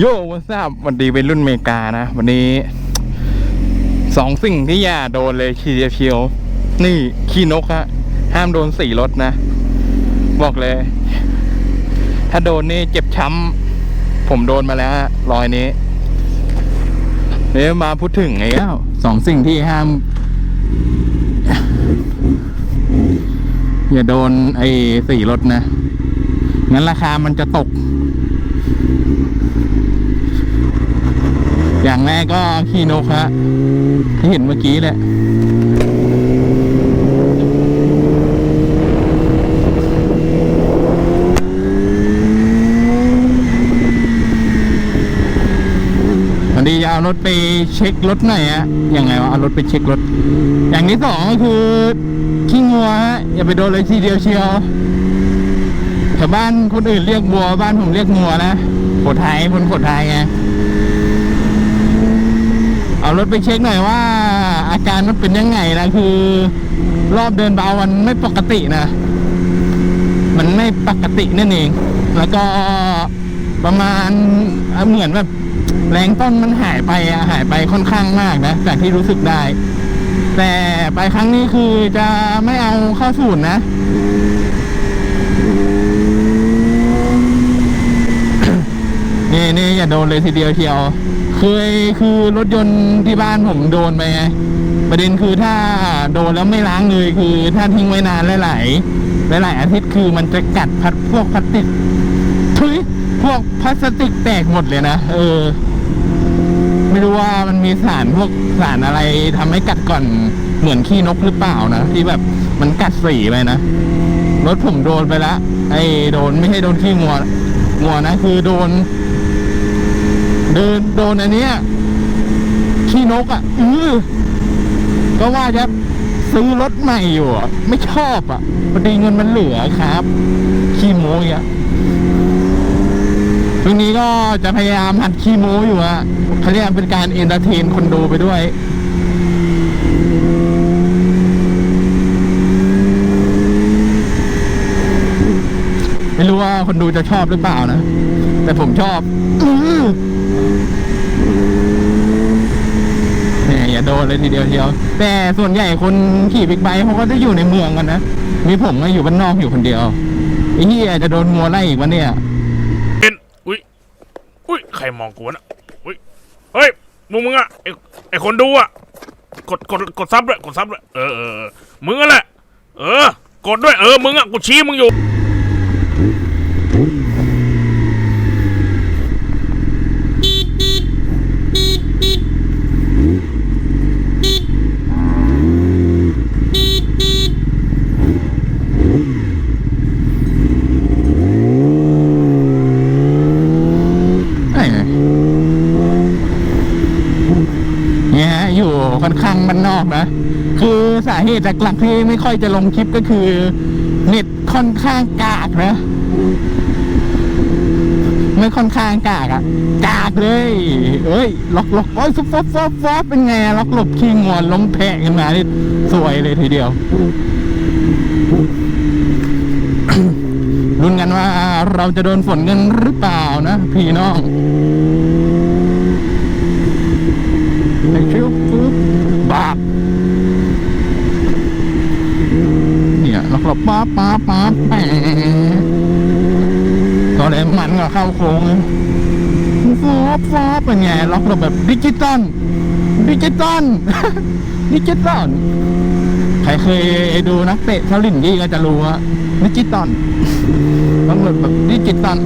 โย่วันทราบวันดีเป็นรุ่นเมกานะ วันนี้สองสิ่งที่อย่าโดนเลยทีเดียเชียว นี่ขี้นกฮะห้ามโดนสี่รถนะ บอกเลย ถ้าโดนนี่เจ็บช้ำผมโดนมาแล้วฮะรอยนี้เนี่ยวมาพูดถึงไงเอ้าสองสิ่งที่ห้าม อย่าโดนไอ้สี่รถนะงั้นราคามันจะตก อย่าง แรกก็ขี้นกฮะที่เห็นเมื่อกี้แหละพอดีจะเอารถไปเช็ครถหน่อยอะยังไงวะเอารถไปเช็ครถ อย่างที่สองก็คือขี้งัวฮะอย่าไปโดนเลยทีเดียวเชียวแถวบ้านคนอื่นเรียกวัวบ้านผมเรียกงัวนะโขดไทยคนโขดไทยไง เอารถไปเช็คหน่อยว่า อาการมันเป็นยังไงนะคือ รอบเดินเบามันไม่ปกตินะ มันไม่ปกตินั่นเอง แล้วก็ประมาณเหมือนแบบแรงต้นมันหายไปอะหายไปค่อนข้างมากนะจากที่รู้สึกได้ แต่ไปครั้งนี้คือจะไม่เอาเข้าศูนย์นะนี่นี่อย่าโดนเลยทีเดียวเชียว เคยคือรถยนต์ที่บ้านผมโดนไปไงประเด็นคือถ้าโดนแล้วไม่ล้างเลยคือ ถ้าทิ้งไว้นานหลายๆหลายๆอาทิตย์คือมันจะกัดพัดพวกพลาสติกทุยพวกพลาสติกแตกหมดเลยนะเออ ไม่รู้ว่ามันมีสารพวกสารอะไรทำให้กัดก่อนเหมือนขี้นกหรือเปล่านะที่แบบมันกัดสีไปนะรถผมโดนไปละไอ้โดนไม่ใช่โดนขี้งัวงัวนะคือโดน เดินโดนอันเนี้ยขี้นกอะอือก็ว่าจะซื้อรถใหม่อยู่อะไม่ชอบอะพอดีเงินมันเหลือครับ ขี้โม้อยอะตรงนี้ก็จะพยายามหัดขี้โม้อยู่อะเขาเรียกเป็นการเอนเตอร์เทนคนดูไปด้วยไม่รู้ว่าคนดูจะชอบหรือเปล่านะ แต่ผมชอบ อื อแหมอย่าโดนเลยทีเดียวเชียว แต่ส่วนใหญ่คนขี่บิ๊กไบค์เขาก็จะอยู่ในเมืองกันนะ มีผมก็อยู่บ้านนอกอยู่คนเดียวไอ้เหี้ยจะโดนงัวไล่อีกวะเนี่ยเอ็นอุ้ยอุ้ยใครมองกูวะนะอุ้ยเฮ้ยมึงมึงอะไอไอคนดูอะกดกดกดซับด้วยกดซับด้วยเออเออเออมึงอะแหละเออกดด้วยเออมึงอะกูชี้มึงอยู่ เอ้ยเนี่ยฮะอยู่ค่อนข้างมันน อกนะ คือสาเหตุหลักๆที่ไม่ค่อยจะลงคลิปก็คือเน็ตค่อนข้างกากนะไม่ค่อนข้างกากอะกากเลยเอ้ยล็อกล็อกโอ้ยฟอฟฟอฟฟอเป็นไงอะล็อกหลบขี้งอนล้มแพะขึ้นมานี่สวยเลยทีเดียวรุนกันว่าเราจะโดนฝนกันหรือเปล่านะ พี่น้อง ไอ้ชิวปุ๊บบาบเนี่ยล็อกหลบป๊าป๊าป๊าแปะตอนนี้มันก็เข้าโค้งฟอฟฟอเป็นไงล็อกหลบแบบดิจิตอลดิจิตอลดิจิตอลใครเคยดูนักเตะเทาลินยี่ก็จะรู้ว่าดิจิตอลต้องหลดแบบดิจิตอล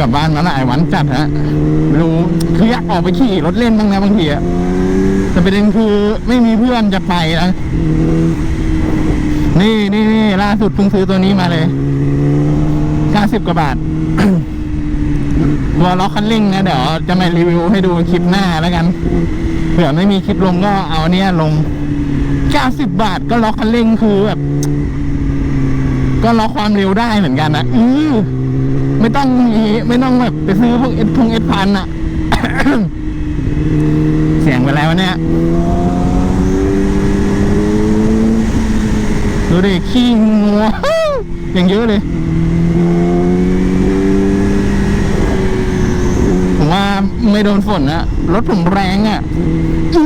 กลับบ้านมาหลายวันจัดฮะไม่รู้คืออยากออกไปขี่รถเล่นบ้างนะบางทีอะแต่ประเด็นคือไม่มีเพื่อนจะไปนะนี่นี่นี่ล่าสุดเพิ่งซื้อตัวนี้มาเลย90กว่าบาท ตัวล็อกคันเร่งนะเดี๋ยวจะมารีวิวให้ดูคลิปหน้าแล้วกัน เผื่อไม่มีคลิปลงก็เอาเนี้ยลง90บาทก็ล็อกคันเร่งคือแบบ ก็ล็อกความเร็วได้เหมือนกันนะอือ ไม่ต้องมีไม่ต้องแบบไปซื้อพวกเอสพงเอสพันอะเสียงไปแล้วเนี่ยดูดิขี้งัวอย่างเยอะเลยว่าไม่โดนฝนอะรถผมแรงอะอ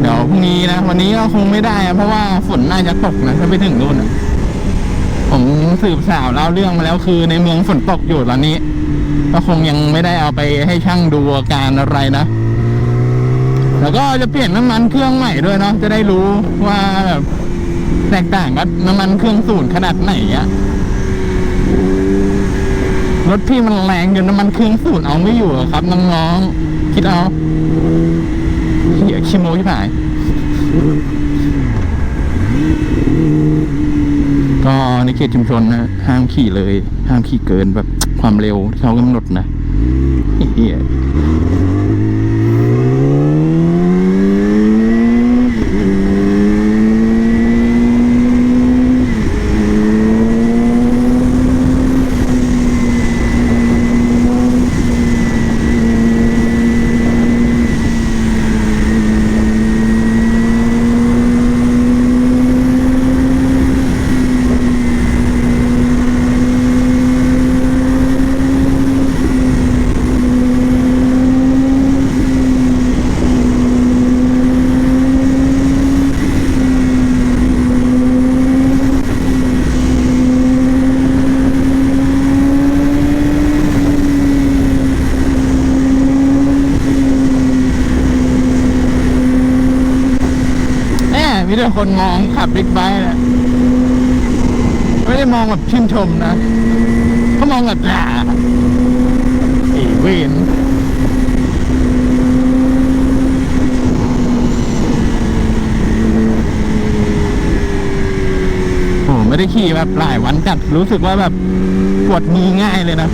เดี๋ยวพรุ่งนี้นะ วันนี้ก็คงไม่ได้ เพราะว่าฝนน่าจะตกนะ ถ้าไปถึงนู่นอะ ผมสืบสาวเล่าเรื่องมาแล้วคือในเมืองฝนตกอยู่ตอนนี้ ก็คงยังไม่ได้เอาไปให้ช่างดูอาการอะไรนะ แล้วก็จะเปลี่ยนน้ำมันเครื่องใหม่ด้วยเนาะจะได้รู้ว่าแบบแตกต่างกับน้ำมันเครื่องสูตรขนาดไหนอะรถพี่มันแรงจนน้ำมันเครื่องสูตรเอาไม่อยู่ครับน้องๆคิดเอาเหี้ยชิโมที่ผายก็ เขตชุมชนนะห้ามขี่เลย ห้ามขี่เกินแบบความเร็วที่เขากำหนดนะเฮีย คนมองขับบิ๊กไบค์นะไม่ได้มองแบบชื่นชมนะเขามองแบบด่าไอ้เวนโอ้ไม่ได้ขี่แบบหลายวันจัดรู้สึกว่าแบบปวดมือง่ายเลยนะ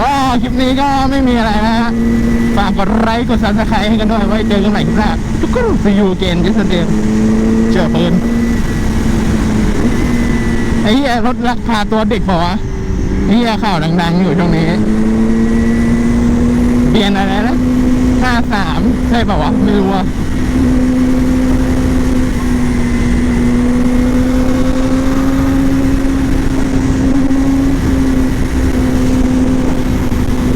ก็ค ลิปนี้ก็ไม่มีอะไรนะฮะฝากกดไลค์กดซับสไครต์ให้กันด้วยไว้เจอกันใหม่คลิปหน้าทุกคนซีอูเกนยิสเดมเจอปืนไอ้เหี้ยรถลักพาตัวเด็กบอกวะไอ้เหี้ยข่าวดังๆ อยู่ตรงนี้เปลี่ยนอะไรนะห้าสามใช่ป่าวะไม่รู้ว่า